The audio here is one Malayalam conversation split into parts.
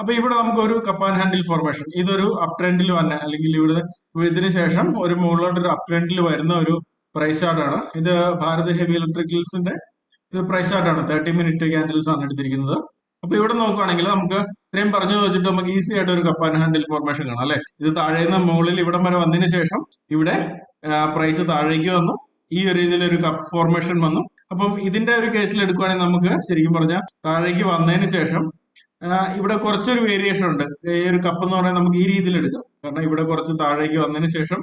അപ്പൊ ഇവിടെ നമുക്ക് ഒരു കപ്പ് ഹാൻഡിൽ ഫോർമേഷൻ ഇതൊരു അപ് ട്രെൻഡിൽ വന്ന. അല്ലെങ്കിൽ ഇവിടെ ഇതിനു ശേഷം ഒരു മുകളിലോട്ട് ഒരു അപ് ട്രെൻഡിൽ വരുന്ന ഒരു പ്രൈസ് ചാർട്ടാണ് ഇത് ഭാരത് ഹെവി ഇലക്ട്രിക്കൽസിന്റെ ഒരു പ്രൈസ് ചാർട്ടാണ് തേർട്ടി മിനിറ്റ് ക്യാൻഡിൽസ് ആണ് എടുത്തിരിക്കുന്നത്. അപ്പൊ ഇവിടെ നോക്കുകയാണെങ്കിൽ നമുക്ക് ഇത്രയും പറഞ്ഞു വെച്ചിട്ട് നമുക്ക് ഈസി ആയിട്ട് ഒരു കപ്പ് ആൻഡ് ഹാൻഡിൽ ഫോർമേഷൻ കാണാം അല്ലെ? ഇത് താഴേന്ന് മുകളിൽ ഇവിടം വരെ വന്നതിന് ശേഷം ഇവിടെ പ്രൈസ് താഴേക്ക് വന്നു. ഈ ഒരു രീതിയിൽ ഒരു കപ്പ് ഫോർമേഷൻ വന്നു. അപ്പം ഇതിന്റെ ഒരു കേസിൽ എടുക്കുവാണെങ്കിൽ നമുക്ക് ശരിക്കും പറഞ്ഞാൽ താഴേക്ക് വന്നതിന് ശേഷം ഇവിടെ കുറച്ചൊരു വേരിയേഷൻ ഉണ്ട്. ഈ ഒരു കപ്പ് എന്ന് പറഞ്ഞാൽ നമുക്ക് ഈ രീതിയിൽ എടുക്കാം. കാരണം ഇവിടെ കുറച്ച് താഴേക്ക് വന്നതിന് ശേഷം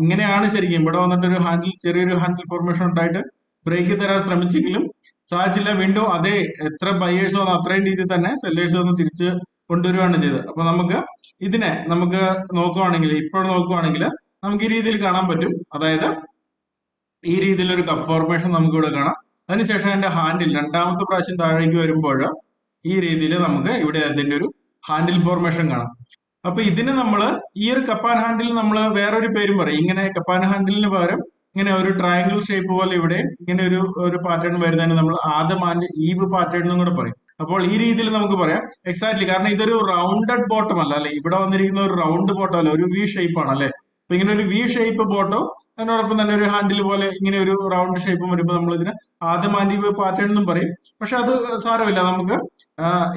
ഇങ്ങനെയാണ് ശരിക്കും. ഇവിടെ വന്നിട്ട് ഒരു ഹാൻഡിൽ ചെറിയൊരു ഹാൻഡിൽ ഫോർമേഷൻ ഉണ്ടായിട്ട് ബ്രേക്ക് തരാൻ ശ്രമിച്ചെങ്കിലും സാധിച്ചില്ല. വീണ്ടും അതേ എത്ര ബയേഴ്സ് വന്നു അത്രയും രീതിയിൽ തന്നെ സെല്ലേഴ്സ് വന്ന് തിരിച്ച് കൊണ്ടുവരികയാണ് ചെയ്തത്. അപ്പൊ നമുക്ക് ഇതിനെ നമുക്ക് നോക്കുവാണെങ്കിൽ ഇപ്പോൾ നോക്കുവാണെങ്കിൽ നമുക്ക് ഈ രീതിയിൽ കാണാൻ പറ്റും. അതായത് ഈ രീതിയിലൊരു കപ്പ് ഫോർമേഷൻ നമുക്ക് ഇവിടെ കാണാം അതിനുശേഷം അതിന്റെ ഹാൻഡിൽ രണ്ടാമത്തെ പ്രാവശ്യം താഴേക്ക് വരുമ്പോൾ ഈ രീതിയിൽ നമുക്ക് ഇവിടെ അതിന്റെ ഒരു ഹാൻഡിൽ ഫോർമേഷൻ കാണാം. അപ്പൊ ഇതിന് നമ്മൾ ഈ ഒരു കപ്പാൻ ഹാൻഡിൽ നമ്മൾ വേറൊരു പേരും പറയും. ഇങ്ങനെ കപ്പാൻ ഹാൻഡിലിന് പകരം ഇങ്ങനെ ഒരു ട്രയാങ്കിൾ ഷേപ്പ് പോലെ ഇവിടെ ഇങ്ങനെ ഒരു ഒരു പാറ്റേൺ വരുന്നതിന് നമ്മൾ ആദ്യം ആൻഡ് ഈവ് പാറ്റേൺ എന്നും കൂടെ പറയും. അപ്പോൾ ഈ രീതിയിൽ നമുക്ക് പറയാം. എക്സാക്ട്ലി കാരണം ഇതൊരു റൗണ്ടഡ് ബോട്ടം അല്ല അല്ലെ? ഇവിടെ വന്നിരിക്കുന്ന ഒരു റൗണ്ട് ബോട്ടം അല്ല ഒരു വി ഷേപ്പ് ആണ് അല്ലെ? അപ്പൊ ഇങ്ങനെ ഒരു വി ഷേപ്പ് ബോട്ടോ അതിനോടൊപ്പം തന്നെ ഒരു ഹാൻഡിൽ പോലെ ഇങ്ങനെ ഒരു റൗണ്ട് ഷേപ്പും വരുമ്പോൾ നമ്മൾ ഇതിന് ആദ്യം ആൻഡ് പാറ്റേൺ എന്നും പറയും. പക്ഷെ അത് സാരമില്ല. നമുക്ക്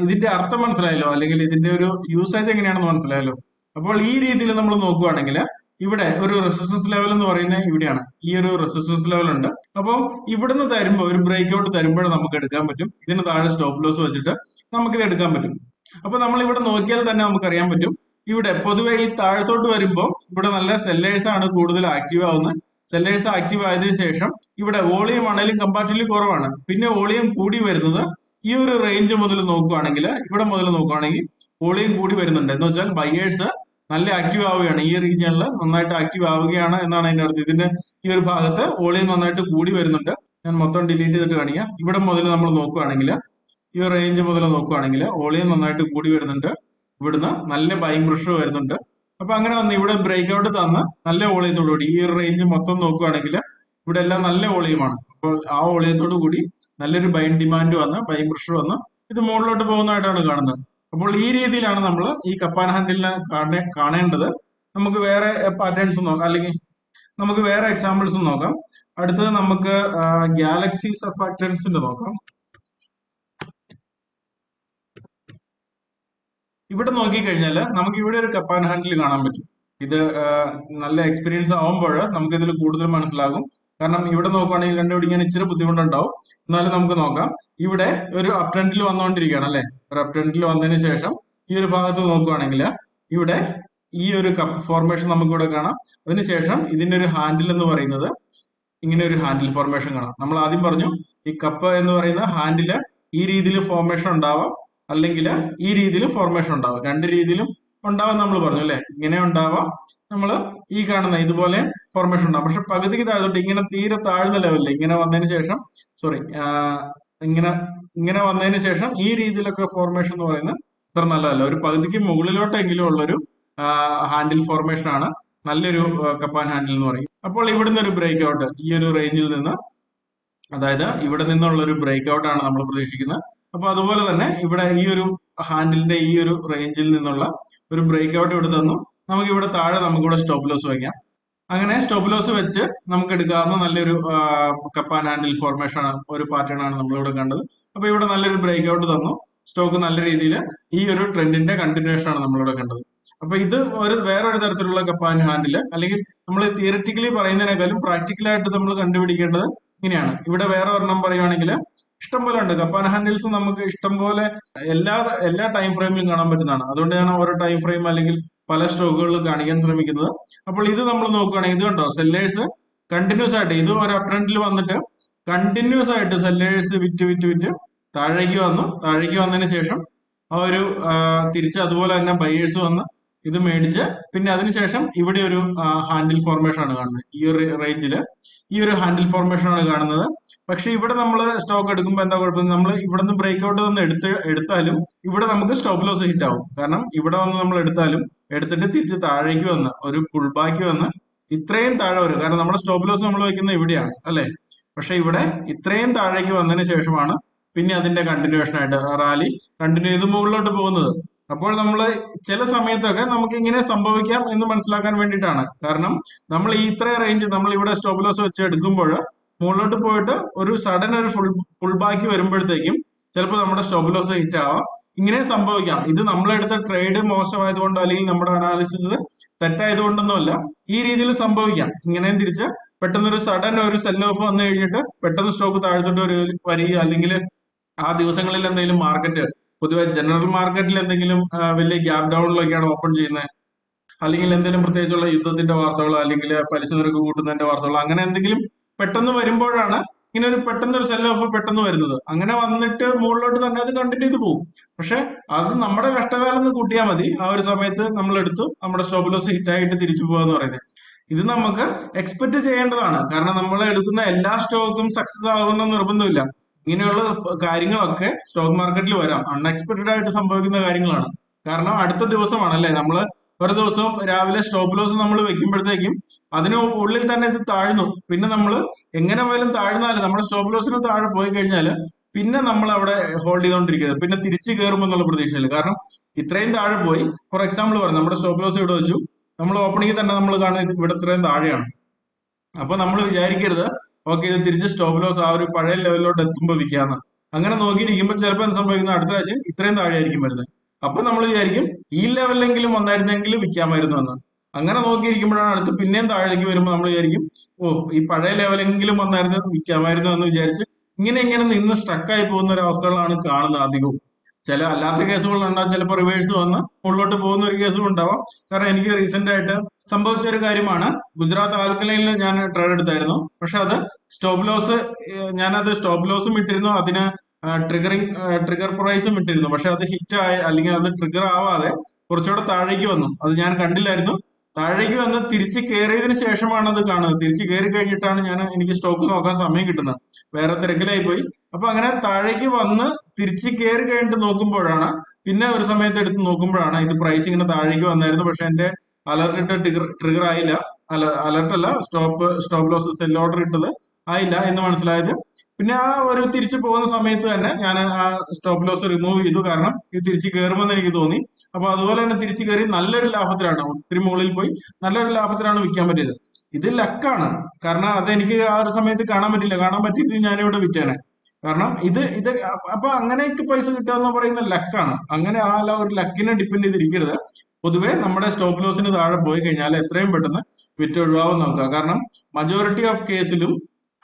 ഇതിന്റെ അർത്ഥം മനസ്സിലായല്ലോ. അല്ലെങ്കിൽ ഇതിന്റെ ഒരു യൂസേജ് എങ്ങനെയാണെന്ന് മനസ്സിലായല്ലോ. അപ്പോൾ ഈ രീതിയിൽ നമ്മൾ നോക്കുകയാണെങ്കിൽ ഇവിടെ ഒരു റെസിസ്റ്റൻസ് ലെവൽ എന്ന് പറയുന്നത് ഇവിടെയാണ്. ഈ ഒരു റെസിസ്റ്റൻസ് ലെവൽ ഉണ്ട്. അപ്പോൾ ഇവിടുന്ന് തരുമ്പോൾ ഒരു ബ്രേക്ക് ഔട്ട് തരുമ്പോഴേ നമുക്ക് എടുക്കാൻ പറ്റും. ഇതിന് താഴെ സ്റ്റോപ്പ് ലോസ് വെച്ചിട്ട് നമുക്കിത് എടുക്കാൻ പറ്റും. അപ്പൊ നമ്മൾ ഇവിടെ നോക്കിയാൽ തന്നെ നമുക്കറിയാൻ പറ്റും. ഇവിടെ പൊതുവെ ഈ താഴത്തോട്ട് വരുമ്പോൾ ഇവിടെ നല്ല സെല്ലേഴ്സ് ആണ് കൂടുതൽ ആക്റ്റീവ് ആവുന്നത്. സെല്ലേഴ്സ് ആക്റ്റീവ് ആയതിനു ശേഷം ഇവിടെ വോളിയം ആണെങ്കിലും കമ്പാരിറ്റീവ്ലി കുറവാണ്. പിന്നെ വോളിയം കൂടി വരുന്നത് ഈ ഒരു റേഞ്ച് മുതൽ നോക്കുകയാണെങ്കിൽ ഇവിടെ മുതൽ നോക്കുകയാണെങ്കിൽ വോളിയം കൂടി വരുന്നുണ്ട്. എന്ന് വെച്ചാൽ ബയേഴ്സ് നല്ല ആക്റ്റീവ് ആവുകയാണ്. ഈ റീജിയണിൽ നന്നായിട്ട് ആക്റ്റീവ് ആവുകയാണ് എന്നാണ് അതിന്റെ അർത്ഥം. ഇതിന്റെ ഈ ഒരു ഭാഗത്ത് വോളിയം നന്നായിട്ട് കൂടി വരുന്നുണ്ട്. ഞാൻ മൊത്തം ഡിലീറ്റ് ചെയ്തിട്ട് കാണിക്കാം. ഇവിടെ മുതൽ നമ്മൾ നോക്കുകയാണെങ്കിൽ ഈ റേഞ്ച് മുതൽ നോക്കുകയാണെങ്കിൽ വോളിയം നന്നായിട്ട് കൂടി വരുന്നുണ്ട്. ഇവിടുന്ന് നല്ല ബൈങ് പ്രഷർ വരുന്നുണ്ട്. അപ്പൊ അങ്ങനെ വന്ന് ഇവിടെ ബ്രേക്ക് ഔട്ട് തന്ന് നല്ല വോളിയത്തോടുകൂടി ഈ റേഞ്ച് മൊത്തം നോക്കുകയാണെങ്കിൽ ഇവിടെ എല്ലാം നല്ല വോളിയമാണ് അപ്പോൾ ആ വോളിയത്തോടു കൂടി നല്ലൊരു ബൈൻ ഡിമാൻഡ് വന്ന് ബൈങ് പ്രഷർ വന്ന് ഇത് മുകളിലോട്ട് പോകുന്നതായിട്ടാണ് കാണുന്നത്. അപ്പോൾ ഈ രീതിയിലാണ് നമ്മൾ ഈ കപ്പാൻ ഹാൻഡിലിനെ കാണേ കാണേണ്ടത്. നമുക്ക് വേറെ പാറ്റേൺസ് നോക്കാം. അല്ലെങ്കിൽ നമുക്ക് വേറെ എക്സാമ്പിൾസ് നോക്കാം. അടുത്തത് നമുക്ക് ഗാലക്സി സർഫാക്ടൻസിന്റെ നോക്കാം. ഇവിടെ നോക്കിക്കഴിഞ്ഞാൽ നമുക്ക് ഇവിടെ ഒരു കപ്പാൻ ഹാൻഡിൽ കാണാൻ പറ്റും. ഇത് നല്ല എക്സ്പീരിയൻസ് ആവുമ്പോൾ നമുക്ക് ഇതിൽ കൂടുതൽ മനസ്സിലാകും. കാരണം ഇവിടെ നോക്കുകയാണെങ്കിൽ കണ്ടുപിടിക്കാൻ ഇച്ചിരി ബുദ്ധിമുട്ടുണ്ടാവും. എന്നാലും നമുക്ക് നോക്കാം. ഇവിടെ ഒരു അപ് ട്രെൻഡിൽ വന്നുകൊണ്ടിരിക്കുകയാണ് അല്ലെ? ഒരു അപ് ട്രെൻഡിൽ വന്നതിന് ശേഷം ഈ ഒരു ഭാഗത്ത് നോക്കുകയാണെങ്കിൽ ഇവിടെ ഈ ഒരു കപ്പ് ഫോർമേഷൻ നമുക്ക് ഇവിടെ കാണാം അതിനുശേഷം ഇതിന്റെ ഒരു ഹാൻഡിൽ എന്ന് പറയുന്നത് ഇങ്ങനെ ഒരു ഹാൻഡിൽ ഫോർമേഷൻ കാണാം. നമ്മൾ ആദ്യം പറഞ്ഞു ഈ കപ്പ് എന്ന് പറയുന്ന ഹാൻഡിൽ ഈ രീതിയിൽ ഫോർമേഷൻ ഉണ്ടാവാം. അല്ലെങ്കിൽ ഈ രീതിയിൽ ഫോർമേഷൻ ഉണ്ടാവും രണ്ട് രീതിയിലും ഉണ്ടാവും നമ്മൾ പറഞ്ഞു അല്ലെ? ഇങ്ങനെ ഉണ്ടാവാം. നമ്മൾ ഈ കാണുന്ന ഇതുപോലെ ഫോർമേഷൻ ഉണ്ടാവും. പക്ഷെ പകുതിക്ക് താഴ്ന്നിട്ട് ഇങ്ങനെ തീരെ താഴ്ന്ന ലെവലിൽ ഇങ്ങനെ വന്നതിന് ശേഷം സോറി ഇങ്ങനെ ഇങ്ങനെ വന്നതിന് ശേഷം ഈ രീതിയിലൊക്കെ ഫോർമേഷൻ എന്ന് പറയുന്നത് ഇത്ര നല്ലതല്ല. ഒരു പകുതിക്ക് മുകളിലോട്ടെങ്കിലും ഉള്ളൊരു ഹാൻഡിൽ ഫോർമേഷൻ ആണ് നല്ലൊരു കപ്പാൻ ഹാൻഡിൽ എന്ന് പറയും അപ്പോൾ ഇവിടുന്ന് ഒരു ബ്രേക്ക് ഔട്ട് ഈ ഒരു റേഞ്ചിൽ നിന്ന് അതായത് ഇവിടെ നിന്നുള്ള ഒരു ബ്രേക്ക് ഔട്ട് ആണ് നമ്മൾ പ്രതീക്ഷിക്കുന്നത്. അപ്പൊ അതുപോലെ തന്നെ ഇവിടെ ഈ ഒരു ഹാൻഡിലിന്റെ ഈ ഒരു റേഞ്ചിൽ നിന്നുള്ള ഒരു ബ്രേക്ക് ഔട്ട് ഇവിടെ തന്നു. നമുക്ക് ഇവിടെ താഴെ നമുക്ക് ഇവിടെ സ്റ്റോപ്പ് ലോസ് വയ്ക്കാം അങ്ങനെ സ്റ്റോപ്പ് ലോസ് വെച്ച് നമുക്ക് എടുക്കാവുന്ന നല്ലൊരു കപ്പാൻ ഹാൻഡിൽ ഫോർമേഷൻ ആണ് ഒരു പാറ്റേൺ ആണ് നമ്മളിവിടെ കണ്ടത്. അപ്പൊ ഇവിടെ നല്ലൊരു ബ്രേക്ക് ഔട്ട് തന്നു. സ്റ്റോക്ക് നല്ല രീതിയിൽ ഈ ഒരു ട്രെൻഡിന്റെ കണ്ടിന്യൂഷൻ ആണ് നമ്മളിവിടെ കണ്ടത്. അപ്പൊ ഇത് ഒരു വേറൊരു തരത്തിലുള്ള കപ്പാൻ ഹാൻഡിൽ അല്ലെങ്കിൽ നമ്മൾ തിയററ്റിക്കലി പറയുന്നതിനേക്കാളും പ്രാക്ടിക്കലായിട്ട് നമ്മൾ കണ്ടുപിടിക്കേണ്ടത് ഇങ്ങനെയാണ്. ഇവിടെ വേറെ ഒരെണ്ണം പറയുവാണെങ്കിൽ ഇഷ്ടം പോലെ ഉണ്ട്. കപ്പാൻ ഹാൻഡിൽസ് നമുക്ക് ഇഷ്ടം പോലെ എല്ലാ എല്ലാ ടൈം ഫ്രെയിമിലും കാണാൻ പറ്റുന്നതാണ്. അതുകൊണ്ടാണ് ഓരോ ടൈം ഫ്രെയിം അല്ലെങ്കിൽ പല സ്റ്റോക്കുകളിൽ കാണിക്കാൻ ശ്രമിക്കുന്നത്. അപ്പോൾ ഇത് നമ്മൾ നോക്കുകയാണെങ്കിൽ ഇത് കണ്ടോ? സെല്ലേഴ്സ് കണ്ടിന്യൂസ് ആയിട്ട് ഇത് ഒരു അപ്രണ്ടിൽ വന്നിട്ട് കണ്ടിന്യൂസ് ആയിട്ട് സെല്ലേഴ്സ് വിറ്റ് വിറ്റ് വിറ്റ് താഴേക്ക് വന്നു. താഴേക്ക് വന്നതിന് ശേഷം ആ ഒരു തിരിച്ച് അതുപോലെ തന്നെ ബയേഴ്സ് വന്ന് ഇത് മേടിച്ച് പിന്നെ അതിനുശേഷം ഇവിടെ ഒരു ഹാൻഡിൽ ഫോർമേഷൻ ആണ് കാണുന്നത്. ഈ ഒരു റേഞ്ചിൽ ഈ ഒരു ഹാൻഡിൽ ഫോർമേഷൻ ആണ് കാണുന്നത്. പക്ഷെ ഇവിടെ നമ്മൾ സ്റ്റോക്ക് എടുക്കുമ്പോൾ എന്താ കുഴപ്പം? നമ്മൾ ഇവിടെ നിന്ന് ബ്രേക്ക് ഔട്ട് നിന്ന് എടുത്ത് എടുത്താലും ഇവിടെ നമുക്ക് സ്റ്റോപ്പ് ലോസ് ഹിറ്റ് ആവും. കാരണം ഇവിടെ വന്ന് നമ്മൾ എടുത്താലും എടുത്തിട്ട് തിരിച്ച് താഴേക്ക് വന്ന് ഒരു പുൾ ബാക്ക് വന്ന് ഇത്രയും താഴെ വരും. കാരണം നമ്മുടെ സ്റ്റോപ്പ് ലോസ് നമ്മൾ വെക്കുന്നത് ഇവിടെയാണ് അല്ലെ? പക്ഷെ ഇവിടെ ഇത്രയും താഴേക്ക് വന്നതിന് ശേഷമാണ് പിന്നെ അതിന്റെ കണ്ടിന്യൂഷൻ ആയിട്ട് റാലി കണ്ടിന്യൂ ചെയ്ത് മുകളിലോട്ട് പോകുന്നത്. അപ്പോൾ നമ്മൾ ചില സമയത്തൊക്കെ നമുക്ക് ഇങ്ങനെ സംഭവിക്കാം എന്ന് മനസ്സിലാക്കാൻ വേണ്ടിയിട്ടാണ്. കാരണം നമ്മൾ ഈ ഇത്ര റേഞ്ച് നമ്മൾ ഇവിടെ സ്റ്റോപ്പ് ലോസ് വെച്ച് എടുക്കുമ്പോൾ മുകളിലോട്ട് പോയിട്ട് ഒരു സഡൻ ഒരു ഫുൾ ഫുൾ ബാക്ക് വരുമ്പോഴത്തേക്കും ചിലപ്പോൾ നമ്മുടെ സ്റ്റോപ്പ് ലോസ് ഹിറ്റ് ആവാം. ഇങ്ങനെ സംഭവിക്കാം. ഇത് നമ്മളെടുത്ത ട്രേഡ് മോശമായതുകൊണ്ടോ അല്ലെങ്കിൽ നമ്മുടെ അനാലിസിസ് തെറ്റായതുകൊണ്ടൊന്നുമല്ല. ഈ രീതിയിൽ സംഭവിക്കാം. ഇങ്ങനെ തിരിച്ച് പെട്ടെന്ന് ഒരു സഡൻ ഒരു സെൽ ഓഫ് വന്നു കഴിഞ്ഞിട്ട് പെട്ടെന്ന് സ്റ്റോക്ക് താഴ്ത്തിട്ട് ഒരു വരിക അല്ലെങ്കിൽ ആ ദിവസങ്ങളിൽ എന്തെങ്കിലും മാർക്കറ്റ് പൊതുവെ ജനറൽ മാർക്കറ്റിൽ എന്തെങ്കിലും വലിയ ഗ്യാപ് ഡൗണിലൊക്കെയാണ് ഓപ്പൺ ചെയ്യുന്നത് അല്ലെങ്കിൽ എന്തെങ്കിലും പ്രത്യേകിച്ചുള്ള യുദ്ധത്തിന്റെ വാർത്തകളോ അല്ലെങ്കിൽ പലിശ നിരക്ക് കൂട്ടുന്നതിന്റെ വാർത്തകളോ അങ്ങനെ എന്തെങ്കിലും പെട്ടെന്ന് വരുമ്പോഴാണ് ഇങ്ങനെ ഒരു പെട്ടെന്ന് ഒരു സെൽ ഓഫ് പെട്ടെന്ന് വരുന്നത്. അങ്ങനെ വന്നിട്ട് മുകളിലോട്ട് തന്നെ അത് കണ്ടിന്യൂ ചെയ്ത് പോകും. പക്ഷെ അത് നമ്മുടെ കഷ്ടകാലം എന്ന് കൂട്ടിയാൽ മതി. ആ ഒരു സമയത്ത് നമ്മൾ എടുത്തു നമ്മുടെ സ്റ്റോപ്പ് ലോസ് ഹിറ്റ് ആയിട്ട് തിരിച്ചു പോകാന്ന് പറയുന്നത്. ഇത് നമുക്ക് എക്സ്പെക്ട് ചെയ്യേണ്ടതാണ്. കാരണം നമ്മൾ എടുക്കുന്ന എല്ലാ സ്റ്റോക്കും സക്സസ് ആകുമെന്ന് നിർബന്ധമില്ല. ഇങ്ങനെയുള്ള കാര്യങ്ങളൊക്കെ സ്റ്റോക്ക് മാർക്കറ്റിൽ വരാം. അൺഎക്സ്പെക്ടഡ് ആയിട്ട് സംഭവിക്കുന്ന കാര്യങ്ങളാണ്. കാരണം അടുത്ത ദിവസമാണ് അല്ലെ നമ്മൾ ഒരു ദിവസം രാവിലെ സ്റ്റോപ്പ് ലോസ് നമ്മൾ വെക്കുമ്പോഴത്തേക്കും അതിന് ഉള്ളിൽ തന്നെ ഇത് താഴ്ന്നു. പിന്നെ നമ്മൾ എങ്ങനെ പോയാലും താഴ്ന്നാലും നമ്മുടെ സ്റ്റോപ്പ് ലോസിന് താഴെ പോയി കഴിഞ്ഞാൽ പിന്നെ നമ്മൾ അവിടെ ഹോൾഡ് ചെയ്തുകൊണ്ടിരിക്കുന്നത് പിന്നെ തിരിച്ചു കയറുമ്പോൾ എന്നുള്ള പ്രതീക്ഷയില്ല. കാരണം ഇത്രയും താഴെ പോയി. ഫോർ എക്സാമ്പിൾ പറഞ്ഞു നമ്മുടെ സ്റ്റോപ്പ് ലോസ് ഇവിടെ വെച്ചു. നമ്മൾ ഓപ്പണിങ്ങിൽ തന്നെ നമ്മൾ കാണുന്നത് ഇവിടെ ഇത്രയും താഴെയാണ്. അപ്പൊ നമ്മൾ വിചാരിക്കരുത് ഓക്കെ ഇത് തിരിച്ച് സ്റ്റോപ്പ് ലോസ് ആ ഒരു പഴയ ലെവലിലോട്ട് എത്തുമ്പോൾ വിൽക്കാന്ന്. അങ്ങനെ നോക്കിയിരിക്കുമ്പോൾ ചിലപ്പോൾ എന്ത് സംഭവിക്കുന്ന? അടുത്ത പ്രാവശ്യം ഇത്രയും താഴെയായിരിക്കും വരുന്നത്. അപ്പൊ നമ്മൾ വിചാരിക്കും ഈ ലെവലിലെങ്കിലും വന്നായിരുന്നെങ്കിൽ വിൽക്കാമായിരുന്നു എന്ന്. അങ്ങനെ നോക്കിയിരിക്കുമ്പോഴാണ് അടുത്ത് പിന്നെയും താഴേക്ക് വരുമ്പോൾ നമ്മൾ വിചാരിക്കും ഓ ഈ പഴയ ലെവലെങ്കിലും വന്നായിരുന്നു വിൽക്കാമായിരുന്നു എന്ന് വിചാരിച്ച് ഇങ്ങനെ ഇങ്ങനെ നിന്ന് സ്ട്രക്കായി പോകുന്ന ഒരു അവസ്ഥകളാണ് കാണുന്നത് അധികവും ചില അല്ലാത്ത കേസുകളുണ്ടാവും ചിലപ്പോൾ റിവേഴ്സ് വന്ന് മുകളിലോട്ട് പോകുന്ന ഒരു കേസും ഉണ്ടാവാം. കാരണം എനിക്ക് റീസെന്റ് ആയിട്ട് സംഭവിച്ച ഒരു കാര്യമാണ്. ഗുജറാത്ത് ആൽക്കലൈനിൽ ഞാൻ ട്രേഡ് എടുത്തായിരുന്നു. പക്ഷെ അത് സ്റ്റോപ്പ് ലോസ് ഞാനത് സ്റ്റോപ്പ് ലോസും ഇട്ടിരുന്നു. അതിന് ട്രിഗറിങ് ട്രിഗർ പ്രൈസും ഇട്ടിരുന്നു. പക്ഷെ അത് ഹിറ്റ് ആയി അല്ലെങ്കിൽ അത് ട്രിഗർ ആവാതെ കുറച്ചുകൂടെ താഴേക്ക് വന്നു. അത് ഞാൻ കണ്ടില്ലായിരുന്നു. താഴേക്ക് വന്ന് തിരിച്ച് കയറിയതിന് ശേഷമാണ് അത് കാണുന്നത്. തിരിച്ച് കയറി കഴിഞ്ഞിട്ടാണ് ഞാൻ എനിക്ക് സ്റ്റോക്ക് നോക്കാൻ സമയം കിട്ടുന്നത്. വേറെ തിരക്കിലായി പോയി. അപ്പൊ അങ്ങനെ താഴേക്ക് വന്ന് തിരിച്ച് കയറി കഴിഞ്ഞിട്ട് നോക്കുമ്പോഴാണ് പിന്നെ ഒരു സമയത്ത് എടുത്ത് നോക്കുമ്പോഴാണ് ഇത് പ്രൈസ് ഇങ്ങനെ താഴേക്ക് വന്നായിരുന്നു. പക്ഷെ എന്റെ അലർട്ട് ഇട്ട് ട്രിഗർ ട്രിഗർ ആയില്ല. അല അലർട്ട് അല്ല stop stop loss sell order ഇട്ടത് ആയില്ല എന്ന് മനസ്സിലായത്. പിന്നെ ആ ഒരു തിരിച്ചു പോകുന്ന സമയത്ത് തന്നെ ഞാൻ ആ സ്റ്റോപ്പ് ലോസ് റിമൂവ് ചെയ്തു. കാരണം ഇത് തിരിച്ച് കയറുമെന്ന് എനിക്ക് തോന്നി. അപ്പൊ അതുപോലെ തന്നെ തിരിച്ചു കയറി നല്ലൊരു ലാഭത്തിലാണ്. ഒത്തിരി മുകളിൽ പോയി നല്ലൊരു ലാഭത്തിലാണ് വിൽക്കാൻ പറ്റിയത്. ഇത് ലക്കാണ്. കാരണം അത് എനിക്ക് ആ ഒരു സമയത്ത് കാണാൻ പറ്റില്ല. കാണാൻ പറ്റിയത് ഞാനിവിടെ വിറ്റേനെ. കാരണം ഇത് ഇത് അപ്പൊ അങ്ങനെയൊക്കെ പൈസ കിട്ടുക എന്ന് പറയുന്ന ലക്കാണ്. അങ്ങനെ ആ ഒരു ലക്കിനെ ഡിപ്പെൻഡ് ചെയ്തിരിക്കരുത്. പൊതുവേ നമ്മുടെ സ്റ്റോപ്പ് ലോസിന് താഴെ പോയി കഴിഞ്ഞാൽ എത്രയും പെട്ടെന്ന് വിറ്റ് ഒഴിവാകും നോക്കുക കാരണം മജോറിറ്റി ഓഫ് കേസിലും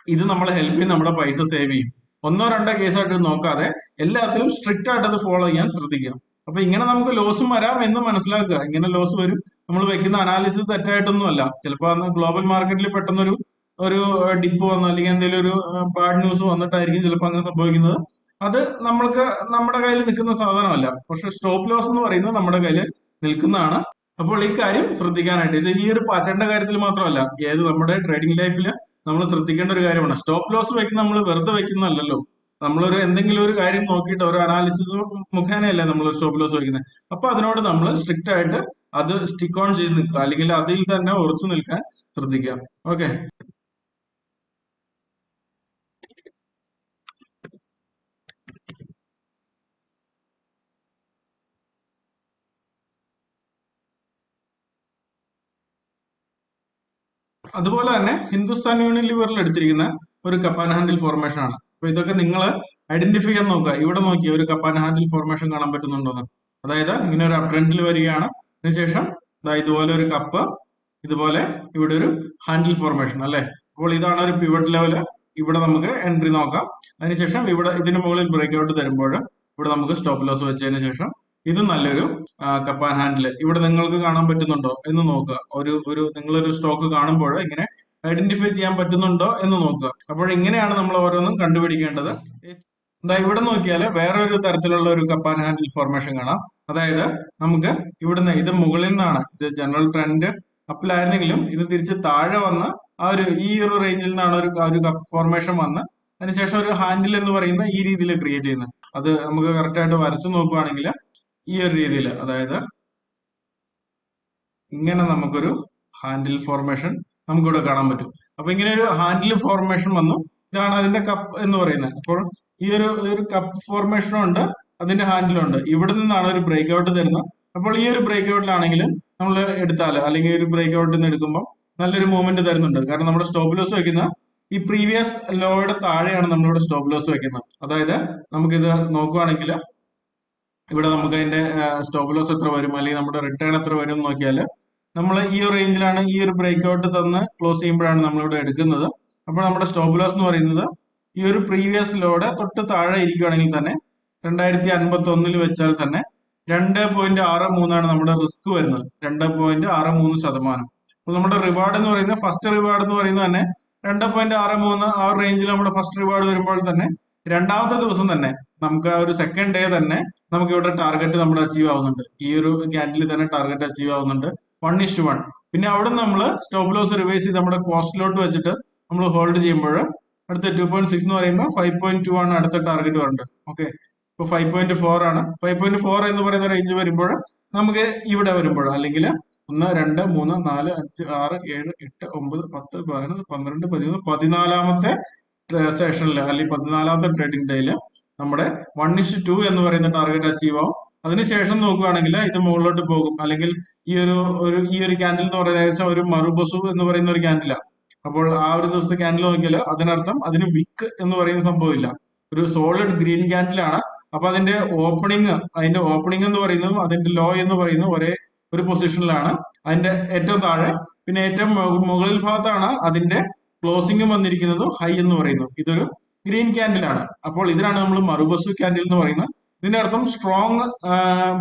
ഇത് നമ്മളെ ഹെൽപ്പ് ചെയ്യും നമ്മുടെ പൈസ സേവ് ചെയ്യും. ഒന്നോ രണ്ടോ കേസായിട്ട് നോക്കാതെ എല്ലാത്തിലും സ്ട്രിക്റ്റ് ആയിട്ട് അത് ഫോളോ ചെയ്യാൻ ശ്രദ്ധിക്കുക. അപ്പൊ ഇങ്ങനെ നമുക്ക് ലോസും വരാം എന്ന് മനസ്സിലാക്കുക. ഇങ്ങനെ ലോസ് വരും. നമ്മൾ വെക്കുന്ന അനാലിസിസ് തെറ്റായിട്ടൊന്നും അല്ല ചിലപ്പോൾ ഗ്ലോബൽ മാർക്കറ്റിൽ പെട്ടെന്നൊരു ഒരു ഡിപ്പ് വന്നു അല്ലെങ്കിൽ എന്തെങ്കിലും ഒരു ബാഡ് ന്യൂസ് വന്നിട്ടായിരിക്കും ചിലപ്പോൾ അങ്ങനെ സംഭവിക്കുന്നത്. അത് നമ്മൾക്ക് നമ്മുടെ കയ്യിൽ നിൽക്കുന്ന സാധനമല്ല. പക്ഷെ സ്റ്റോപ്പ് ലോസ് എന്ന് പറയുന്നത് നമ്മുടെ കയ്യിൽ നിൽക്കുന്നതാണ്. അപ്പോൾ ഈ കാര്യം ശ്രദ്ധിക്കാനായിട്ട്. ഇത് ഈ ഒരു പാറ്റേണിന്റെ കാര്യത്തിൽ മാത്രമല്ല. ഏത് നമ്മുടെ ട്രേഡിംഗ് ലൈഫിൽ നമ്മൾ ശ്രദ്ധിക്കേണ്ട ഒരു കാര്യമാണ്. സ്റ്റോപ്പ് ലോസ് വെക്കുന്ന നമ്മൾ വെറുതെ വെക്കുന്നതല്ലല്ലോ. നമ്മളൊരു എന്തെങ്കിലും ഒരു കാര്യം നോക്കിയിട്ട് ഒരു അനാലിസിസ് മുഖേനയല്ലേ നമ്മൾ സ്റ്റോപ്പ് ലോസ് വയ്ക്കുന്നത് അപ്പൊ അതിനോട് നമ്മൾ സ്ട്രിക്റ്റ് ആയിട്ട് അത് സ്റ്റിക്ക് ഓൺ ചെയ്ത് നിൽക്കുക. അല്ലെങ്കിൽ അതിൽ തന്നെ ഉറച്ചു നിൽക്കാൻ ശ്രദ്ധിക്കുക. ഓക്കെ അതുപോലെ തന്നെ ഹിന്ദുസ്ഥാൻ യൂണിലിവറിൽ എടുത്തിരിക്കുന്ന ഒരു കപ്പാൻ ഹാൻഡിൽ ഫോർമേഷൻ ആണ്. അപ്പൊ ഇതൊക്കെ നിങ്ങൾ ഐഡന്റിഫൈ ചെയ്യാൻ നോക്കുക. ഇവിടെ നോക്കി ഒരു കപ്പാൻ ഹാൻഡിൽ ഫോർമേഷൻ കാണാൻ പറ്റുന്നുണ്ടോന്ന്. അതായത് ഇങ്ങനെ ഒരു അപ്രണ്ടിൽ വരികയാണ്. അതിനുശേഷം ദാ ഇതുപോലെ ഒരു കപ്പ് ഇതുപോലെ ഇവിടെ ഒരു ഹാൻഡിൽ ഫോർമേഷൻ അല്ലെ? അപ്പോൾ ഇതാണ് ഒരു പിവറ്റ് ലെവൽ ഇവിടെ നമുക്ക് എൻട്രി നോക്കാം. അതിനുശേഷം ഇവിടെ ഇതിന് മുകളിൽ ബ്രേക്ക് ഔട്ട് തരുമ്പോൾ ഇവിടെ നമുക്ക് സ്റ്റോപ്പ് ലോസ് വെച്ചതിന് ശേഷം ഇത് നല്ലൊരു കപ്പാൻ ഹാൻഡിൽ ഇവിടെ നിങ്ങൾക്ക് കാണാൻ പറ്റുന്നുണ്ടോ എന്ന് നോക്കുക. ഒരു ഒരു നിങ്ങളൊരു സ്റ്റോക്ക് കാണുമ്പോൾ ഇങ്ങനെ ഐഡന്റിഫൈ ചെയ്യാൻ പറ്റുന്നുണ്ടോ എന്ന് നോക്കുക. അപ്പോൾ ഇങ്ങനെയാണ് നമ്മൾ ഓരോന്നും കണ്ടുപിടിക്കേണ്ടത്. എന്താ ഇവിടെ നോക്കിയാൽ വേറെ ഒരു തരത്തിലുള്ള ഒരു കപ്പാൻ ഹാൻഡിൽ ഫോർമേഷൻ കാണാം. അതായത് നമുക്ക് ഇവിടുന്ന് ഇത് മുകളിൽ നിന്നാണ്. ഇത് ജനറൽ ട്രെൻഡ് അപ്പിലായിരുന്നെങ്കിലും ഇത് തിരിച്ച് താഴെ വന്ന് ആ ഒരു ഈ ഒരു റേഞ്ചിൽ നിന്നാണ് ഒരു ഒരു കപ്പ് ഫോർമേഷൻ വന്ന് അതിനുശേഷം ഒരു ഹാൻഡിൽ എന്ന് പറയുന്ന ഈ രീതിയിൽ ക്രിയേറ്റ് ചെയ്യുന്നത്. അത് നമുക്ക് കറക്റ്റ് ആയിട്ട് വരച്ചു നോക്കുകയാണെങ്കിൽ ഈ ഒരു രീതിയിൽ അതായത് ഇങ്ങനെ നമുക്കൊരു ഹാൻഡിൽ ഫോർമേഷൻ നമുക്കിവിടെ കാണാൻ പറ്റും. അപ്പൊ ഇങ്ങനെ ഒരു ഹാൻഡിൽ ഫോർമേഷൻ വന്നു. ഇതാണ് അതിന്റെ കപ്പ് എന്ന് പറയുന്നത്. അപ്പോൾ ഈ ഒരു ഒരു കപ്പ് ഫോർമേഷനും ഉണ്ട് അതിന്റെ ഹാൻഡിലും ഉണ്ട്. ഇവിടെ നിന്നാണ് ഒരു ബ്രേക്ക് ഔട്ട് തരുന്നത്. അപ്പോൾ ഈ ഒരു ബ്രേക്ക് ഔട്ടിലാണെങ്കിലും നമ്മൾ എടുത്താൽ അല്ലെങ്കിൽ ഒരു ബ്രേക്ക് ഔട്ടിൽ നിന്ന് എടുക്കുമ്പോൾ നല്ലൊരു മൂവ്മെന്റ് തരുന്നുണ്ട്. കാരണം നമ്മുടെ സ്റ്റോപ്പ് ലോസ് വെക്കുന്ന ഈ പ്രീവിയസ് ലോയുടെ താഴെയാണ് നമ്മളിവിടെ സ്റ്റോപ്പ് ലോസ് വെക്കുന്നത് അതായത് നമുക്കിത് നോക്കുവാണെങ്കിൽ ഇവിടെ നമുക്ക് അതിന്റെ സ്റ്റോപ്പ് ലോസ് എത്ര വരും? അല്ലെങ്കിൽ നമ്മുടെ റിട്ടേൺ എത്ര വരും എന്ന് നോക്കിയാൽ നമ്മൾ ഈ ഒരു റേഞ്ചിലാണ് ഈ ഒരു ബ്രേക്ക് ഔട്ട് തന്ന് ക്ലോസ് ചെയ്യുമ്പോഴാണ് നമ്മളിവിടെ എടുക്കുന്നത്. അപ്പോൾ നമ്മുടെ സ്റ്റോപ്പ് ലോസ് എന്ന് പറയുന്നത് ഈ ഒരു പ്രീവിയസ് ലോഡ് തൊട്ട് താഴെ ഇരിക്കുകയാണെങ്കിൽ തന്നെ രണ്ടായിരത്തി അൻപത്തി ഒന്നിൽ വെച്ചാൽ തന്നെ രണ്ട് പോയിന്റ് ആറ് മൂന്നാണ് നമ്മുടെ റിസ്ക് വരുന്നത്. രണ്ട് പോയിന്റ് ആറ് മൂന്ന് ശതമാനം. അപ്പോൾ നമ്മുടെ റിവാർഡ് എന്ന് പറയുന്നത് ഫസ്റ്റ് റിവാർഡ് എന്ന് പറയുന്നത് തന്നെ രണ്ട് പോയിന്റ് ആറ് മൂന്ന് ആ റേഞ്ചിൽ നമ്മുടെ ഫസ്റ്റ് റിവാർഡ് വരുമ്പോൾ തന്നെ രണ്ടാമത്തെ ദിവസം തന്നെ നമുക്ക് ആ ഒരു സെക്കൻഡ് ഡേ തന്നെ നമുക്ക് ഇവിടെ ടാർഗറ്റ് നമ്മൾ അച്ചീവ് ആവുന്നുണ്ട്. ഈ ഒരു ക്യാൻഡിൽ തന്നെ ടാർഗറ്റ് അച്ചീവ് ആവുന്നുണ്ട്. വൺ ഇഷ്ടു വൺ പിന്നെ അവിടെ നമ്മൾ സ്റ്റോപ്പ് ലോസ് റിവേഴ്സ് ചെയ്ത് നമ്മുടെ കോസ്റ്റിലോട്ട് വെച്ചിട്ട് നമ്മൾ ഹോൾഡ് ചെയ്യുമ്പോൾ അടുത്ത ടു പോയിന്റ് സിക്സ് എന്ന് പറയുമ്പോൾ ഫൈവ് പോയിന്റ് ടു ആണ് അടുത്ത ടാർഗറ്റ് വരുന്നത് ഓക്കെ ഇപ്പൊ ഫൈവ് പോയിന്റ് ഫോർ ആണ്. ഫൈവ് പോയിന്റ് ഫോർ എന്ന് പറയുന്ന റേഞ്ച് വരുമ്പോൾ നമുക്ക് ഇവിടെ വരുമ്പോൾ അല്ലെങ്കിൽ ഒന്ന് രണ്ട് മൂന്ന് നാല് അഞ്ച് ആറ് ഏഴ് എട്ട് ഒമ്പത് പത്ത് പതിനൊന്ന് പന്ത്രണ്ട് പതിമൂന്ന് പതിനാലാമത്തെ സെഷനിൽ അല്ലെങ്കിൽ പതിനാലാമത്തെ ട്രേഡിംഗ് ഡേയിൽ നമ്മുടെ വൺ ഇഷ് ടു എന്ന് പറയുന്ന ടാർഗറ്റ് അച്ചീവ് ആവും. അതിനുശേഷം നോക്കുകയാണെങ്കിൽ ഇത് മുകളിലോട്ട് പോകും. അല്ലെങ്കിൽ ഈ ഒരു ഒരു ഈ ഒരു ക്യാൻഡിൽ എന്ന് പറയുന്നത് ഏകദേശം ഒരു മറുബസു എന്ന് പറയുന്ന ഒരു ക്യാൻഡിലാണ് അപ്പോൾ ആ ഒരു ദിവസത്തെ ക്യാൻഡിൽ നോക്കിയാൽ അതിനർത്ഥം അതിന് വിക്ക് എന്ന് പറയുന്ന സംഭവമില്ല ഒരു സോളിഡ് ഗ്രീൻ ക്യാൻഡിലാണ് അപ്പൊ അതിന്റെ ഓപ്പണിങ് അതിന്റെ ഓപ്പണിംഗ് എന്ന് പറയുന്നതും അതിന്റെ ലോ എന്ന് പറയുന്നതും ഒരേ ഒരു പൊസിഷനിലാണ് അതിന്റെ ഏറ്റവും താഴെ പിന്നെ ഏറ്റവും മുകളിൽ ഭാഗത്താണ് അതിന്റെ ക്ലോസിംഗും വന്നിരിക്കുന്നതും ഹൈ എന്ന് പറയുന്നു ഇതൊരു ഗ്രീൻ ക്യാൻഡിൽ ആണ് അപ്പോൾ ഇതിനാണ് നമ്മൾ മറുബസു ക്യാൻഡിൽ എന്ന് പറയുന്നത്. ഇതിന്റെ അർത്ഥം സ്ട്രോങ്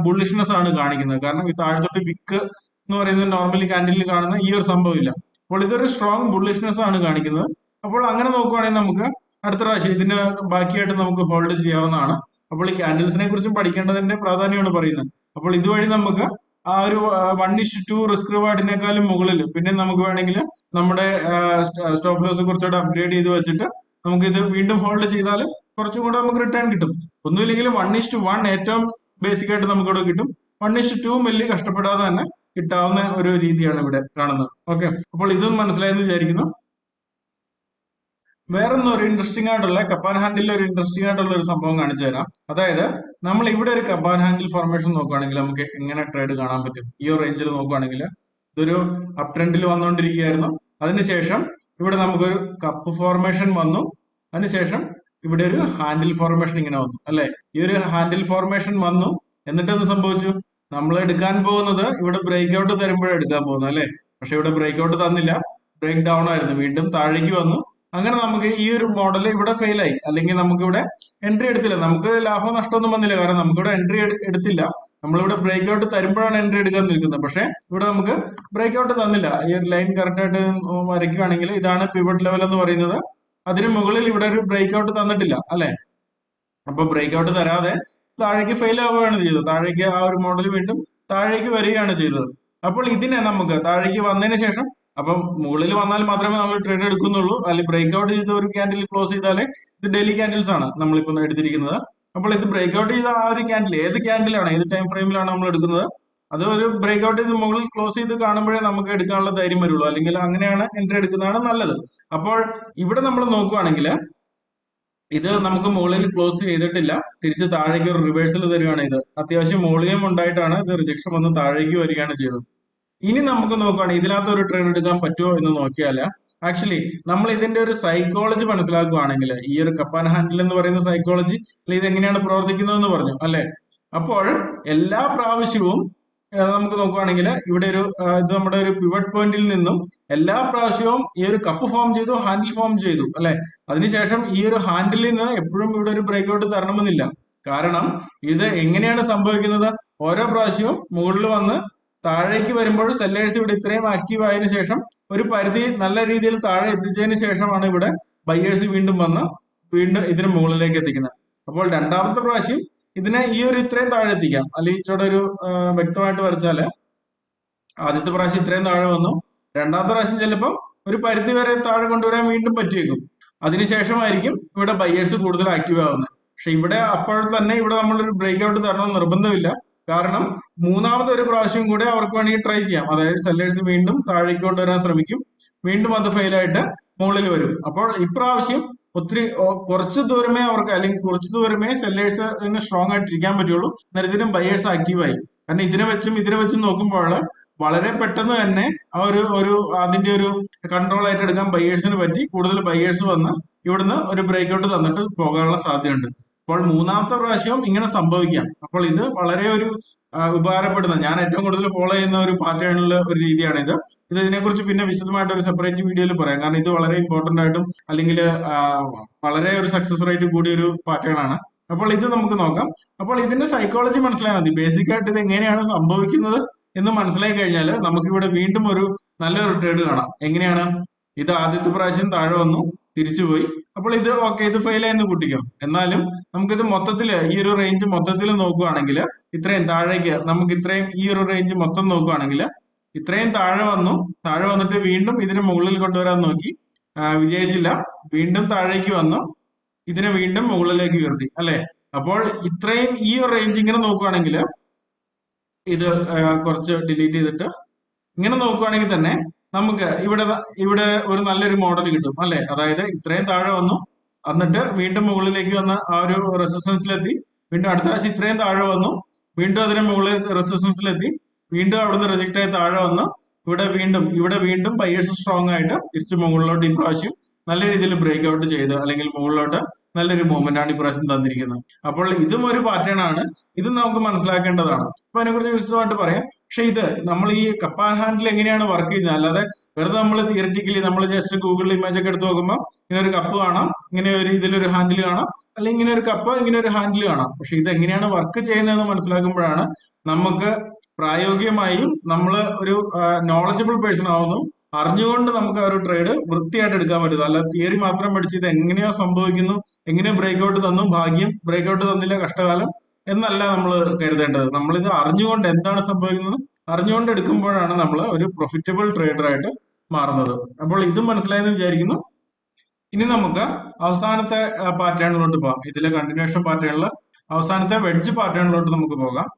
ബുള്ളിഷ്നെസ് ആണ് കാണിക്കുന്നത്. കാരണം ഈ താഴത്തോട്ട് വിക്ക് എന്ന് പറയുന്നത് നോർമലി ക്യാൻഡിലിൽ കാണുന്ന ഈ ഒരു സംഭവം ഇല്ല അപ്പോൾ ഇതൊരു സ്ട്രോങ് ബുള്ളിഷ്നെസ് ആണ് കാണിക്കുന്നത്. അപ്പോൾ അങ്ങനെ നോക്കുവാണെങ്കിൽ നമുക്ക് അടുത്ത പ്രാവശ്യം ഇതിന് ബാക്കിയായിട്ട് നമുക്ക് ഹോൾഡ് ചെയ്യാവുന്നതാണ്. അപ്പോൾ ഈ ക്യാൻഡിൽസിനെ കുറിച്ചും പഠിക്കേണ്ടതിന്റെ പ്രാധാന്യമാണ് പറയുന്നത്. അപ്പോൾ ഇതുവഴി നമുക്ക് ആ ഒരു വൺ ഇഷ് ടു റിസ്ക് റിവാർഡിനേക്കാളും മുകളിൽ പിന്നെ നമുക്ക് വേണമെങ്കിൽ നമ്മുടെ സ്റ്റോപ്പ് ലോസ് കുറച്ചുകൂടെ അപ്ഗ്രേഡ് ചെയ്ത് വെച്ചിട്ട് നമുക്ക് ഇത് വീണ്ടും ഹോൾഡ് ചെയ്താൽ കുറച്ചും കൂടെ നമുക്ക് റിട്ടേൺ കിട്ടും. ഒന്നുമില്ലെങ്കിൽ വൺ ഇഷ് ടു വൺ ഏറ്റവും ബേസിക് ആയിട്ട് നമുക്ക് ഇവിടെ കിട്ടും വൺ ഇഷ് ടു വലിയ കഷ്ടപ്പെടാതെ തന്നെ കിട്ടാവുന്ന ഒരു രീതിയാണ് ഇവിടെ കാണുന്നത്. ഓക്കെ അപ്പോൾ ഇതും മനസ്സിലായെന്ന് വിചാരിക്കുന്നു. വേറൊന്നും ഒരു ഇൻട്രസ്റ്റിംഗ് ആയിട്ടുള്ള കപ്പാൻ ഹാൻഡിൽ ഒരു ഇൻട്രസ്റ്റിംഗ് ആയിട്ടുള്ള ഒരു സംഭവം കാണിച്ചു തരാം. അതായത് നമ്മൾ ഇവിടെ ഒരു കപ്പാൻ ഹാൻഡിൽ ഫോർമേഷൻ നോക്കുകയാണെങ്കിൽ നമുക്ക് എങ്ങനെ ട്രേഡ് കാണാൻ പറ്റും? ഈ റേഞ്ചിൽ നോക്കുകയാണെങ്കിൽ ഇതൊരു അപ് ട്രെൻഡിൽ വന്നുകൊണ്ടിരിക്കുകയായിരുന്നു. അതിനുശേഷം ഇവിടെ നമുക്കൊരു കപ്പ് ഫോർമേഷൻ വന്നു. അതിനുശേഷം ഇവിടെ ഒരു ഹാൻഡിൽ ഫോർമേഷൻ ഇങ്ങനെ വന്നു അല്ലെ? ഈ ഒരു ഹാൻഡിൽ ഫോർമേഷൻ വന്നു. എന്നിട്ട് എന്ത് സംഭവിച്ചു? നമ്മൾ എടുക്കാൻ പോകുന്നത് ഇവിടെ ബ്രേക്ക് ഔട്ട് തരുമ്പോഴേ എടുക്കാൻ പോകുന്നത് അല്ലെ? പക്ഷെ ഇവിടെ ബ്രേക്ക് ഔട്ട് തന്നില്ല. ബ്രേക്ക് ഡൗൺ ആയിരുന്നു വീണ്ടും താഴേക്ക് വന്നു. അങ്ങനെ നമുക്ക് ഈ ഒരു മോഡൽ ഇവിടെ ഫെയിൽ ആയി. അല്ലെങ്കിൽ നമുക്ക് ഇവിടെ എൻട്രി എടുത്തില്ല. നമുക്ക് ലാഭവും നഷ്ടമൊന്നും വന്നില്ല. കാരണം നമുക്കിവിടെ എൻട്രി എടുത്തില്ല. നമ്മളിവിടെ ബ്രേക്ക് ഔട്ട് തരുമ്പോഴാണ് എൻട്രി എടുക്കാൻ നിൽക്കുന്നത് പക്ഷേ ഇവിടെ നമുക്ക് ബ്രേക്ക് ഔട്ട് തന്നില്ല. ഈ ഒരു ലൈൻ കറക്റ്റ് ആയിട്ട് വരയ്ക്കുകയാണെങ്കിൽ ഇതാണ് പിവട്ട് ലെവൽ എന്ന് പറയുന്നത്. അതിന് മുകളിൽ ഇവിടെ ഒരു ബ്രേക്ക് ഔട്ട് തന്നിട്ടില്ല അല്ലെ? അപ്പൊ ബ്രേക്ക് ഔട്ട് തരാതെ താഴേക്ക് ഫെയിൽ ആവുകയാണ് ചെയ്തത്. താഴേക്ക് ആ ഒരു മോഡൽ വീണ്ടും താഴേക്ക് വരികയാണ് ചെയ്തത്. അപ്പോൾ ഇതിനെ നമുക്ക് താഴേക്ക് വന്നതിന് ശേഷം അപ്പം മുകളിൽ വന്നാൽ മാത്രമേ നമ്മൾ ട്രേഡ് എടുക്കുന്നുള്ളൂ. അല്ലെങ്കിൽ ബ്രേക്ക് ഔട്ട് ചെയ്ത ഒരു ക്യാൻഡിൽ ക്ലോസ് ചെയ്താലേ ഇത് ഡെയിലി ക്യാൻഡിൽസ് ആണ് നമ്മളിപ്പോൾ എടുത്തിരിക്കുന്നത്. അപ്പോൾ ഇത് ബ്രേക്ക് ഔട്ട് ചെയ്ത ആ ഒരു ക്യാൻഡിൽ ഏത് ക്യാൻഡിലാണ് ഏത് ടൈം ഫ്രെയിമിലാണ് നമ്മൾ എടുക്കുന്നത്? അത് ഒരു ബ്രേക്ക് ഔട്ട് ചെയ്ത് മുകളിൽ ക്ലോസ് ചെയ്ത് കാണുമ്പോഴേ നമുക്ക് എടുക്കാനുള്ള ധൈര്യം വരുള്ളൂ. അല്ലെങ്കിൽ അങ്ങനെയാണ് എൻട്രി എടുക്കുന്നതാണ് നല്ലത്. അപ്പോൾ ഇവിടെ നമ്മൾ നോക്കുവാണെങ്കിൽ ഇത് നമുക്ക് മുകളിൽ ക്ലോസ് ചെയ്തിട്ടില്ല. തിരിച്ച് താഴേക്ക് ഒരു റിവേഴ്സൽ തരികയാണ് ഇത്. അത്യാവശ്യം മോളിയം ഉണ്ടായിട്ടാണ് ഇത് റിജക്ഷൻ വന്ന് താഴേക്ക് വരികയാണ് ചെയ്തത്. ഇനി നമുക്ക് നോക്കുകയാണെങ്കിൽ ഇതിനകത്ത് ഒരു ട്രേഡ് എടുക്കാൻ പറ്റുമോ എന്ന് നോക്കിയാൽ ആക്ച്വലി നമ്മൾ ഇതിന്റെ ഒരു സൈക്കോളജി മനസ്സിലാക്കുകയാണെങ്കിൽ ഈ ഒരു കപ്പാൻ ഹാൻഡിൽ എന്ന് പറയുന്ന സൈക്കോളജി ഇത് എങ്ങനെയാണ് പ്രവർത്തിക്കുന്നതെന്ന് പറഞ്ഞു അല്ലെ? അപ്പോൾ എല്ലാ പ്രാവശ്യവും നമുക്ക് നോക്കുകയാണെങ്കിൽ ഇവിടെ ഒരു ഇത് നമ്മുടെ ഒരു പിവറ്റ് പോയിന്റിൽ നിന്നും എല്ലാ പ്രാവശ്യവും ഈ ഒരു കപ്പ് ഫോം ചെയ്തു ഹാൻഡിൽ ഫോം ചെയ്തു അല്ലെ? അതിനുശേഷം ഈ ഒരു ഹാൻഡിലിൽ നിന്ന് എപ്പോഴും ഇവിടെ ഒരു ബ്രേക്ക് ഔട്ട് തരണമെന്നില്ല. കാരണം ഇത് എങ്ങനെയാണ് സംഭവിക്കുന്നത്? ഓരോ പ്രാവശ്യവും മുകളിൽ വന്ന് താഴേക്ക് വരുമ്പോൾ സെല്ലേഴ്സ് ഇവിടെ ഇത്രയും ആക്റ്റീവ് ആയതിനു ശേഷം ഒരു പരിധി നല്ല രീതിയിൽ താഴെ എത്തിച്ചതിന് ശേഷമാണ് ഇവിടെ ബയ്യേഴ്സ് വീണ്ടും വന്ന് വീണ്ടും ഇതിന് മുകളിലേക്ക് എത്തിക്കുന്നത്. അപ്പോൾ രണ്ടാമത്തെ പ്രാവശ്യം ഇതിനെ ഈ ഒരു ഇത്രയും താഴെ എത്തിക്കാം. അല്ലെങ്കിൽ ഇച്ചോടെ ഒരു വ്യക്തമായിട്ട് വരച്ചാൽ ആദ്യത്തെ പ്രാവശ്യം ഇത്രയും താഴെ വന്നു. രണ്ടാമത്തെ പ്രാവശ്യം ചിലപ്പോൾ ഒരു പരിധി വരെ താഴെ കൊണ്ടുവരാൻ വീണ്ടും പറ്റിയേക്കും. അതിനുശേഷമായിരിക്കും ഇവിടെ ബയ്യേഴ്സ് കൂടുതൽ ആക്റ്റീവ് ആവുന്നത്. പക്ഷെ ഇവിടെ അപ്പോൾ തന്നെ ഇവിടെ നമ്മളൊരു ബ്രേക്ക് ഔട്ട് തരണം നിർബന്ധമില്ല. കാരണം മൂന്നാമത് ഒരു പ്രാവശ്യം കൂടെ അവർക്ക് വേണമെങ്കിൽ ട്രൈ ചെയ്യാം. അതായത് സെല്ലേഴ്സ് വീണ്ടും താഴേക്ക് കൊണ്ടുവരാൻ ശ്രമിക്കും. വീണ്ടും അത് ഫെയിലായിട്ട് മുകളിൽ വരും. അപ്പോൾ ഇപ്രാവശ്യം ഒത്തിരി കുറച്ച് ദൂരമേ അവർക്ക് അല്ലെങ്കിൽ കുറച്ച് ദൂരമേ സെല്ലേഴ്സിന് സ്ട്രോങ് ആയിട്ട് ഇരിക്കാൻ പറ്റുള്ളൂ. നേരത്തിനും ബയേഴ്സ് ആക്റ്റീവായി കാരണം ഇതിനെ വെച്ചും ഇതിനെ വെച്ചും നോക്കുമ്പോൾ വളരെ പെട്ടെന്ന് തന്നെ ആ ഒരു ഒരു അതിന്റെ ഒരു കൺട്രോൾ ആയിട്ട് എടുക്കാൻ ബയേഴ്സിന് പറ്റി കൂടുതൽ ബയേഴ്സ് വന്ന് ഇവിടുന്ന് ഒരു ബ്രേക്ക് ഔട്ട് തന്നിട്ട് പോകാനുള്ള സാധ്യതയുണ്ട്. അപ്പോൾ മൂന്നാമത്തെ പ്രാവശ്യവും ഇങ്ങനെ സംഭവിക്കാം. അപ്പോൾ ഇത് വളരെ ഒരു ഉപകാരപ്പെടുന്ന ഞാൻ ഏറ്റവും കൂടുതൽ ഫോളോ ചെയ്യുന്ന ഒരു പാറ്റേണിലുള്ള ഒരു രീതിയാണ് ഇത് ഇത് ഇതിനെക്കുറിച്ച് പിന്നെ വിശദമായിട്ട് ഒരു സെപ്പറേറ്റ് വീഡിയോയിൽ പറയാം. കാരണം ഇത് വളരെ ഇമ്പോർട്ടന്റ് ആയിട്ടും അല്ലെങ്കിൽ വളരെ ഒരു സക്സസ് റേറ്റ് കൂടിയ ഒരു പാറ്റേൺ ആണ്. അപ്പോൾ ഇത് നമുക്ക് നോക്കാം. അപ്പോൾ ഇതിന്റെ സൈക്കോളജി മനസ്സിലായാൽ മതി. ബേസിക് ആയിട്ട് ഇത് എങ്ങനെയാണ് സംഭവിക്കുന്നത് എന്ന് മനസ്സിലായി കഴിഞ്ഞാൽ നമുക്കിവിടെ വീണ്ടും ഒരു നല്ല ട്രേഡ് കാണാം. എങ്ങനെയാണ്? ഇത് ആദ്യത്തെ പ്രാവശ്യം താഴെ വന്നു തിരിച്ചുപോയി. അപ്പോൾ ഇത് ഓക്കെ ഇത് ഫെയിൽ ആയെന്ന് കൂട്ടിക്കോ. എന്നാലും നമുക്കിത് മൊത്തത്തിൽ ഈ ഒരു റേഞ്ച് മൊത്തത്തിൽ നോക്കുകയാണെങ്കിൽ ഇത്രയും താഴേക്ക് നമുക്ക് ഇത്രയും ഈ ഒരു റേഞ്ച് മൊത്തം നോക്കുകയാണെങ്കിൽ ഇത്രയും താഴെ വന്നു. താഴെ വന്നിട്ട് വീണ്ടും ഇതിന് മുകളിൽ കൊണ്ടുവരാൻ നോക്കി. വിജയിച്ചില്ല. വീണ്ടും താഴേക്ക് വന്നു. ഇതിനെ വീണ്ടും മുകളിലേക്ക് ഉയർത്തി അല്ലെ? അപ്പോൾ ഇത്രയും ഈ ഒരു റേഞ്ച് ഇങ്ങനെ നോക്കുകയാണെങ്കിൽ ഇത് കുറച്ച് ഡിലീറ്റ് ചെയ്തിട്ട് ഇങ്ങനെ നോക്കുകയാണെങ്കിൽ തന്നെ നമുക്ക് ഇവിടെ ഇവിടെ ഒരു നല്ലൊരു മോഡൽ കിട്ടും അല്ലെ? അതായത് ഇത്രയും താഴെ വന്നു എന്നിട്ട് വീണ്ടും മുകളിലേക്ക് വന്ന് ആ ഒരു റെസിസ്റ്റൻസിലെത്തി വീണ്ടും അടുത്ത പ്രാവശ്യം ഇത്രയും താഴെ വന്നു വീണ്ടും അതിന് മുകളിൽ റെസിസ്റ്റൻസിലെത്തി വീണ്ടും അവിടുന്ന് റിജക്റ്റ് ആയി താഴെ വന്നു. ഇവിടെ വീണ്ടും ഇവിടെ വീണ്ടും പയ്യേഴ്സ് സ്ട്രോങ് ആയിട്ട് തിരിച്ച് മുകളിലോട്ട് ഇപ്രാവശ്യം നല്ല രീതിയിൽ ബ്രേക്ക് ഔട്ട് ചെയ്ത് അല്ലെങ്കിൽ മുകളിലോട്ട് നല്ലൊരു മൂവ്മെന്റ് ആണ് ഇപ്രാവശ്യം തന്നിരിക്കുന്നത്. അപ്പോൾ ഇതും ഒരു പാറ്റേൺ ആണ്. ഇത് നമുക്ക് മനസ്സിലാക്കേണ്ടതാണ്. അപ്പൊ അതിനെക്കുറിച്ച് വിശദമായിട്ട് പറയാം. പക്ഷെ ഇത് നമ്മൾ ഈ കപ്പാൻ ഹാൻഡിൽ എങ്ങനെയാണ് വർക്ക് ചെയ്യുന്നത്? അല്ലാതെ വെറുതെ നമ്മൾ തിയററ്റിക്കലി നമ്മൾ ജസ്റ്റ് ഗൂഗിളിൽ ഇമേജ് ഒക്കെ എടുത്ത് നോക്കുമ്പോൾ ഇങ്ങനെ ഒരു കപ്പ് കാണാം ഇങ്ങനെ ഒരു ഇതിലൊരു ഹാൻഡിൽ കാണാം അല്ലെങ്കിൽ ഇങ്ങനെ ഒരു കപ്പ് ഇങ്ങനെ ഒരു ഹാൻഡിൽ കാണാം. പക്ഷെ ഇത് എങ്ങനെയാണ് വർക്ക് ചെയ്യുന്നതെന്ന് മനസ്സിലാക്കുമ്പോഴാണ് നമുക്ക് പ്രായോഗികമായും നമ്മൾ ഒരു നോളജബിൾ പേഴ്സൺ ആവുന്നു. അറിഞ്ഞുകൊണ്ട് നമുക്ക് ആ ഒരു ട്രേഡ് വൃത്തിയായിട്ട് എടുക്കാൻ പറ്റും. അല്ല തിയറി മാത്രം പഠിച്ച് ഇത് എങ്ങനെയോ സംഭവിക്കുന്നു എങ്ങനെയോ ബ്രേക്ക് ഔട്ട് തന്നു ഭാഗ്യം ബ്രേക്ക് ഔട്ട് തന്നില്ല കഷ്ടകാലം എന്നല്ല നമ്മൾ കരുതേണ്ടത്. നമ്മളിത് അറിഞ്ഞുകൊണ്ട് എന്താണ് സംഭവിക്കുന്നത്? അറിഞ്ഞുകൊണ്ട് എടുക്കുമ്പോഴാണ് നമ്മൾ ഒരു പ്രോഫിറ്റബിൾ ട്രേഡർ ആയിട്ട് മാറുന്നത്. അപ്പോൾ ഇതും മനസ്സിലായെന്ന് വിചാരിക്കുന്നു. ഇനി നമുക്ക് അവസാനത്തെ പാറ്റേണിലോട്ട് പോകാം. ഇതിലെ കണ്ടിന്യൂഷൻ പാറ്റേണിൽ അവസാനത്തെ വെഡ്ജ് പാറ്റേണിലോട്ട് നമുക്ക് പോകാം.